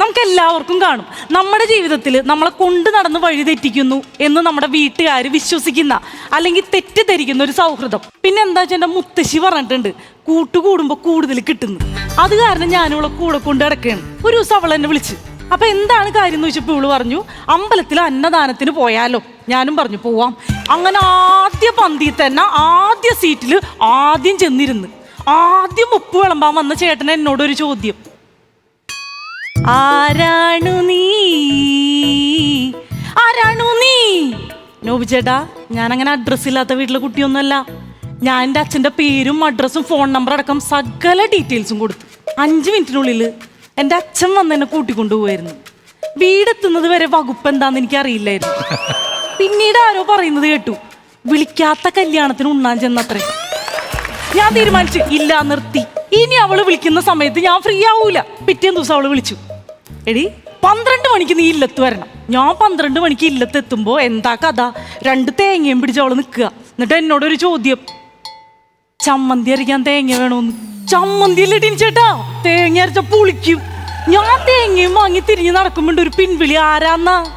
നമുക്ക് എല്ലാവർക്കും കാണും. നമ്മുടെ ജീവിതത്തിൽ നമ്മളെ കൊണ്ട് നടന്ന് വഴി തെറ്റിക്കുന്നു എന്ന് നമ്മുടെ വീട്ടുകാർ വിശ്വസിക്കുന്ന അല്ലെങ്കിൽ തെറ്റിദ്ധരിക്കുന്ന ഒരു സൗഹൃദം. പിന്നെ എന്താ വെച്ചാൽ എന്റെ മുത്തശ്ശി പറഞ്ഞിട്ടുണ്ട് കൂട്ടുകൂടുമ്പോൾ കൂടുതൽ കിട്ടുന്നു. അത് കാരണം ഞാനിവളെ കൂടെ കൊണ്ട് കിടക്കുകയാണ് ഒരു ദിവസം അവൾ എന്നെ വിളിച്ച് അപ്പൊ എന്താണ് കാര്യം എന്ന് ചോദിച്ചപ്പോൾ ഇവൾ പറഞ്ഞു അമ്പലത്തിൽ അന്നദാനത്തിന് പോയാലോ? ഞാനും പറഞ്ഞു പോവാം. അങ്ങനെ ആദ്യ പന്തി തന്നെ ആദ്യ സീറ്റിൽ ആദ്യം ചെന്നിരുന്ന് ആദ്യം ഉപ്പ് വിളമ്പാൻ വന്ന ചേട്ടൻ എന്നോടൊരു ചോദ്യം. ആരാണു നീ? ആരാണു നീ? നോബി ചേട്ടാ ഞാൻ അങ്ങനെ അഡ്രസ് ഇല്ലാത്ത വീട്ടിലെ കുട്ടിയൊന്നുമല്ല. ഞാൻ എന്റെ അച്ഛന്റെ പേരും അഡ്രസ്സും ഫോൺ നമ്പർ അടക്കം സകല ഡീറ്റെയിൽസും കൊടുത്തു. അഞ്ച് മിനിറ്റിനുള്ളിൽ എന്റെ അച്ഛൻ വന്ന് എന്നെ കൂട്ടിക്കൊണ്ടുപോയിരുന്നു. വീടെത്തുന്നത് വരെ വകുപ്പ് എന്താന്ന് എനിക്ക് അറിയില്ലായിരുന്നു പിന്നീട് ആരോ പറയുന്നത് കേട്ടു വിളിക്കാത്ത കല്യാണത്തിന് ഉണ്ണാൻ ചെന്നത്രേ. ഞാൻ തീരുമാനിച്ചു ഇല്ല നിർത്തി. ഇനി അവൾ വിളിക്കുന്ന സമയത്ത് ഞാൻ ഫ്രീ ആവൂല. പിറ്റേ ദിവസം അവൾ വിളിച്ചു. എടി പന്ത്രണ്ട് മണിക്ക് നീ ഇല്ലത്ത് വരണം. ഞാൻ പന്ത്രണ്ട് മണിക്ക് ഇല്ലത്ത് എത്തുമ്പോ എന്താ കഥ? രണ്ട് തേങ്ങയും പിടിച്ച് അവൾ നിൽക്കുക. എന്നിട്ട് എന്നോടൊരു ചോദ്യം. ചമ്മന്തി അരയ്ക്കാൻ തേങ്ങ വേണോന്ന്. ചമ്മന്തി അല്ലേ ചേട്ടാ? തേങ്ങ അരച്ച പുളിക്കും. ഞാൻ തേങ്ങയും വാങ്ങി തിരിഞ്ഞ് നടക്കുമ്പോണ്ട് ഒരു പിൻവിളി ആരാന്നാ?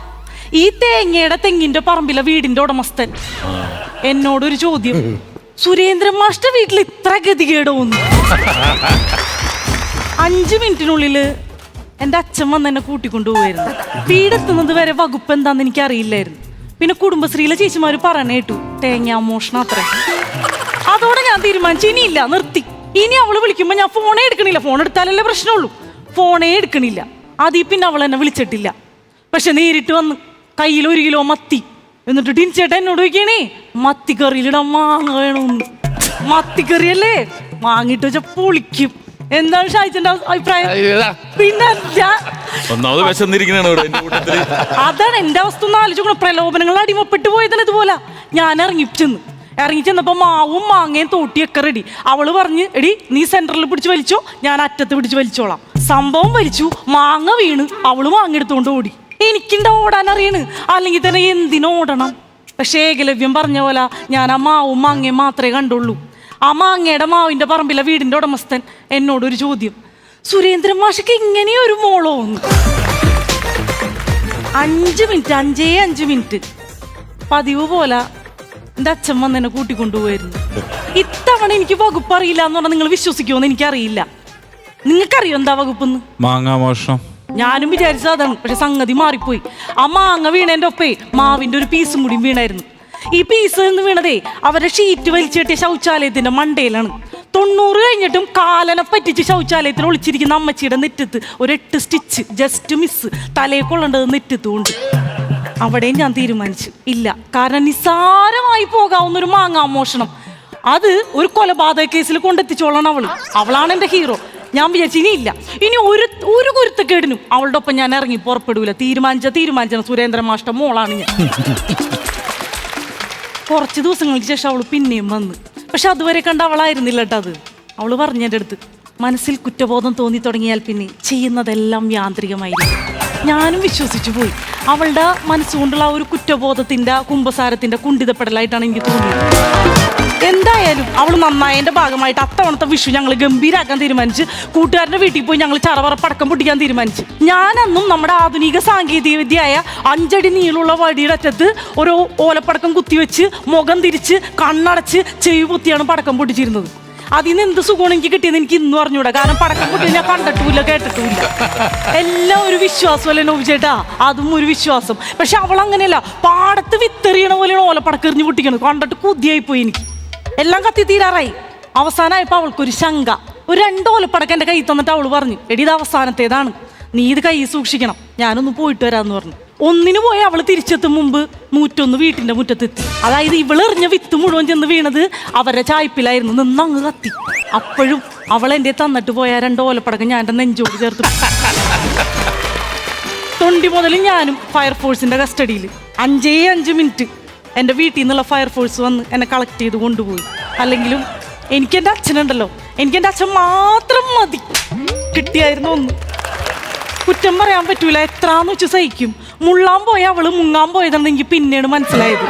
ഈ തേങ്ങയുടെ തെങ്ങിന്റെ പറമ്പിലെ വീടിന്റെ ഉടമസ്ഥൻ. എന്നോടൊരു ചോദ്യം. സുരേന്ദ്രൻ മാഷ്ട വീട്ടിൽ ഇത്ര ഗതികേടോന്ന്? അഞ്ചു മിനിറ്റിനുള്ളിൽ എന്റെ അച്ഛൻ വന്ന് എന്നെ കൂട്ടിക്കൊണ്ടുപോയിരുന്നു. വീടെത്തുന്നത് വരെ വകുപ്പ് എന്താന്ന് എനിക്ക് അറിയില്ലായിരുന്നു പിന്നെ കുടുംബശ്രീയിലെ ചേച്ചിമാര് പറയണ കേട്ടു തേങ്ങ മോഷണം അത്ര. അതോടെ ഞാൻ തീരുമാനിച്ചു ഇനിയില്ല നിർത്തി. ഇനി അവൾ വിളിക്കുമ്പോ ഞാൻ ഫോണേ എടുക്കണില്ല. ഫോൺ എടുത്താലല്ലേ പ്രശ്നമുള്ളൂ. ഫോണേ എടുക്കണില്ല. അതീ പിന്നെ അവൾ എന്നെ വിളിച്ചിട്ടില്ല. പക്ഷെ നേരിട്ട് വന്ന് കയ്യിൽ ഒരു കിലോ മത്തി. എന്നിട്ട് ടിൻചേട്ടൻ എന്നോട് ചോദിക്കണേ മത്തിക്കറിയിലിടാൻ മാങ്ങ വേണമെന്ന് മത്തിക്കറിയല്ലേ വാങ്ങിട്ട് വെച്ചാൽ പൊളിക്കും. എന്താണ് ഷാജിന്റെ അഭിപ്രായം. പിന്നെ ഒന്നാമത് വിശന്നിരിക്കണാണ് ഇവിടെ അതാണ് എന്റെ അവസ്ഥ ഒന്ന് ആലോചിക്കണം. പ്രലോഭനങ്ങൾ അടിമപ്പെട്ടു പോയതാണ് ഇതുപോലെ? ഞാൻ ഇറങ്ങി ചെന്ന് ഇറങ്ങി ചെന്നപ്പോ മാവും മാങ്ങയും തോട്ടിയൊക്കെ റെഡി അവൾ പറഞ്ഞ് എടി നീ സെന്ററിൽ പിടിച്ച് വലിച്ചോ ഞാൻ അറ്റത്ത് പിടിച്ച് വലിച്ചോളാം. സംഭവം വലിച്ചു. മാങ്ങ വീണ്. അവൾ മാങ്ങ എടുത്തുകൊണ്ട് ഓടി. എനിക്കിണ്ട ഓടാൻ അറിയണ്? അല്ലെങ്കിൽ തന്നെ എന്തിനോടണം? പക്ഷേ ഏകലവ്യം പറഞ്ഞ പോലെ ഞാൻ ആ മാവും മാങ്ങയും മാത്രമേ കണ്ടുള്ളൂ. ആ മാങ്ങയുടെ മാവിന്റെ പറമ്പിലെ വീടിന്റെ ഉടമസ്ഥൻ എന്നോടൊരു ചോദ്യം. സുരേന്ദ്രൻ മാഷയ്ക്ക് ഇങ്ങനെയൊരു മോളോ എന്ന്. അഞ്ച് മിനിറ്റ് അഞ്ചേ അഞ്ച് മിനിറ്റ്. പതിവ് പോലെ എന്റെ അച്ഛൻ വന്ന് എന്നെ കൂട്ടിക്കൊണ്ടുപോയിരുന്നു. ഇത്തവണ എനിക്ക് വകുപ്പ് അറിയില്ല എന്ന് പറഞ്ഞാൽ നിങ്ങൾ വിശ്വസിക്കുമോ എന്ന് എനിക്കറിയില്ല. നിങ്ങൾക്കറിയോ എന്താ വകുപ്പെന്ന്? മാങ്ങാമോഷണം ഞാനും വിചാരിച്ചതാണ് പക്ഷെ സംഗതി മാറിപ്പോയി. ആ മാങ്ങ വീണേന്റെ ഒപ്പേ മാവിന്റെ ഒരു പീസും കൂടി വീണായിരുന്നു. ഈ പീസ് എന്ന് വീണതേ അവരെ ഷീറ്റ് വലിച്ചിട്ട് ശൗചാലയത്തിന്റെ മണ്ടയിലാണ്. തൊണ്ണൂറ് കഴിഞ്ഞിട്ടും കാലനെ പറ്റിച്ച് ശൗചാലയത്തിൽ ഒളിച്ചിരിക്കുന്ന അമ്മച്ചിയുടെ നെറ്റത്ത് ഒരു എട്ട് സ്റ്റിച്ച് ജസ്റ്റ് മിസ് തലയെ കൊള്ളേണ്ടത് നെറ്റത്തുകൊണ്ട്. അവിടെയും ഞാൻ തീരുമാനിച്ചു. ഇല്ല കാരണം നിസ്സാരമായി പോകാവുന്ന ഒരു മാങ്ങാ മാങ്ങാമോഷണം. അത് ഒരു കൊലപാതക കേസിൽ കൊണ്ടെത്തിച്ചോളണം അവൾ. അവളാണ് എന്റെ ഹീറോ ഞാൻ വിചാരിച്ചു ഇനി ഇല്ല. ഇനി ഒരു ഒരു കുരുത്തക്കേടിനും അവളുടെ ഒപ്പം ഞാൻ ഇറങ്ങി പുറപ്പെടൂല. തീരുമാനിച്ച തീരുമാനിച്ച സുരേന്ദ്ര മാഷ്ട മോളാണ് ഞാൻ. കുറച്ച് ദിവസങ്ങൾക്ക് ശേഷം അവൾ പിന്നെയും വന്ന്. പക്ഷെ അതുവരെ കണ്ട അവളായിരുന്നില്ല കേട്ടോ അത്. അവൾ പറഞ്ഞെന്റെ അടുത്ത് മനസ്സിൽ കുറ്റബോധം തോന്നി തുടങ്ങിയാൽ പിന്നെ ചെയ്യുന്നതെല്ലാം യാന്ത്രികമായിരുന്നു ഞാനും വിശ്വസിച്ചു പോയി. അവളുടെ മനസ്സുകൊണ്ടുള്ള ആ ഒരു കുറ്റബോധത്തിന്റെ കുംഭസാരത്തിന്റെ കുണ്ടിതപ്പെടലായിട്ടാണ് എനിക്ക് തോന്നിയത്. എന്തായാലും അവൾ നന്നായതിന്റെ ഭാഗമായിട്ട് അത്തവണത്തെ വിഷു ഞങ്ങൾ ഗംഭീരാക്കാൻ തീരുമാനിച്ച് കൂട്ടുകാരന്റെ വീട്ടിൽ പോയി ഞങ്ങൾ ചറവറ പടക്കം പൊട്ടിക്കാൻ തീരുമാനിച്ചു. ഞാനന്നും നമ്മുടെ ആധുനിക സാങ്കേതിക വിദ്യയായ അഞ്ചടി നീളുള്ള വടിയുടെ അറ്റത്ത് ഒരു ഓലപ്പടക്കം കുത്തിവെച്ച് മുഖം തിരിച്ച് കണ്ണടച്ച് ചെവി പൊത്തിയാണ് പടക്കം പൊട്ടിച്ചിരുന്നത്. അതിൽ നിന്ന് എന്ത് സുഖമാണ് എനിക്ക് കിട്ടിയത് എനിക്ക് ഇന്നും അറിഞ്ഞൂടാ. കാരണം പടക്കം പൊട്ടി ഞാൻ കണ്ടിട്ടുമില്ല കേട്ടിട്ടുമില്ല. എല്ലാം ഒരു വിശ്വാസമല്ലേ നോബി ചേട്ടാ? അതും ഒരു വിശ്വാസം. പക്ഷെ അവൾ അങ്ങനെയല്ല പാടത്ത് വിത്തെറിയണ പോലെയാണ് ഓലപ്പടക്കം എറിഞ്ഞ് പൊട്ടിക്കണത്. കണ്ടിട്ട് കുതിയായി പോയി എനിക്ക്. എല്ലാം കത്തി തീരാറായി. അവസാനമായപ്പോൾ അവൾക്കൊരു ശങ്ക. ഒരു രണ്ടോ പടക്ക എന്റെ കൈ തന്നിട്ട് അവൾ പറഞ്ഞു എടി ഇത് അവസാനത്തേതാണ്. നീ ഇത് കൈ സൂക്ഷിക്കണം. ഞാനൊന്ന് പോയിട്ട് വരാന്ന് പറഞ്ഞു. ഒന്നിനു പോയി അവൾ തിരിച്ചെത്തും മുമ്പ് നൂറ്റൊന്ന് വീട്ടിന്റെ മുറ്റത്തെത്തി. അതായത് ഇവളെറിഞ്ഞ വിത്ത് മുഴുവൻ ചെന്ന് വീണത് അവരുടെ ചായ്പിലായിരുന്നു നിന്നങ്ങ് കത്തി. അപ്പോഴും അവൾ എന്റെ തന്നിട്ട് പോയ രണ്ട് ഓലപ്പടക്കം ഞാൻ എന്റെ നെഞ്ചോട് ചേർത്ത്. തൊണ്ടി മുതൽ ഞാനും ഫയർഫോഴ്സിന്റെ കസ്റ്റഡിയിൽ അഞ്ചേ അഞ്ച് മിനിറ്റ് എന്റെ വീട്ടിൽ നിന്നുള്ള ഫയർഫോഴ്സ് വന്ന് എന്നെ കളക്ട് ചെയ്ത് കൊണ്ടുപോയി. അല്ലെങ്കിലും എനിക്ക് എന്റെ അച്ഛനുണ്ടല്ലോ. എനിക്ക് എന്റെ അച്ഛൻ മാത്രം മതി. കിട്ടിയായിരുന്നു ഒന്ന്. കുറ്റം പറയാൻ പറ്റൂല. എത്രാന്ന് വെച്ച് സഹിക്കും. മുള്ളാൻ പോയ അവൾ മുങ്ങാൻ പോയതാണെന്ന് എനിക്ക് പിന്നീട് മനസ്സിലായത്.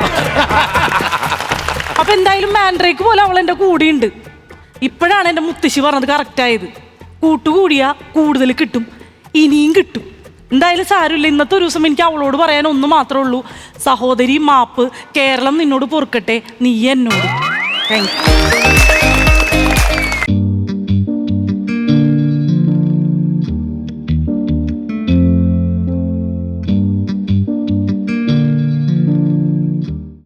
അപ്പൊ എന്തായാലും മാൻഡ്രേക്ക് പോലെ അവൾ എന്റെ കൂടെയുണ്ട് ഇപ്പോഴാണ് എന്റെ മുത്തശ്ശി പറഞ്ഞത് കറക്റ്റ് ആയത്. കൂട്ടുകൂടിയാ കൂടുതൽ കിട്ടും. ഇനിയും കിട്ടും. എന്തായാലും സാരമില്ല. ഇന്നത്തെ ഒരു ദിവസം എനിക്ക് അവളോട് പറയാൻ ഒന്ന് മാത്രമേ ഉള്ളൂ. സഹോദരി മാപ്പ് കേരളം നിന്നോട് പൊറുക്കട്ടെ. നീ എന്നോട്. Thank you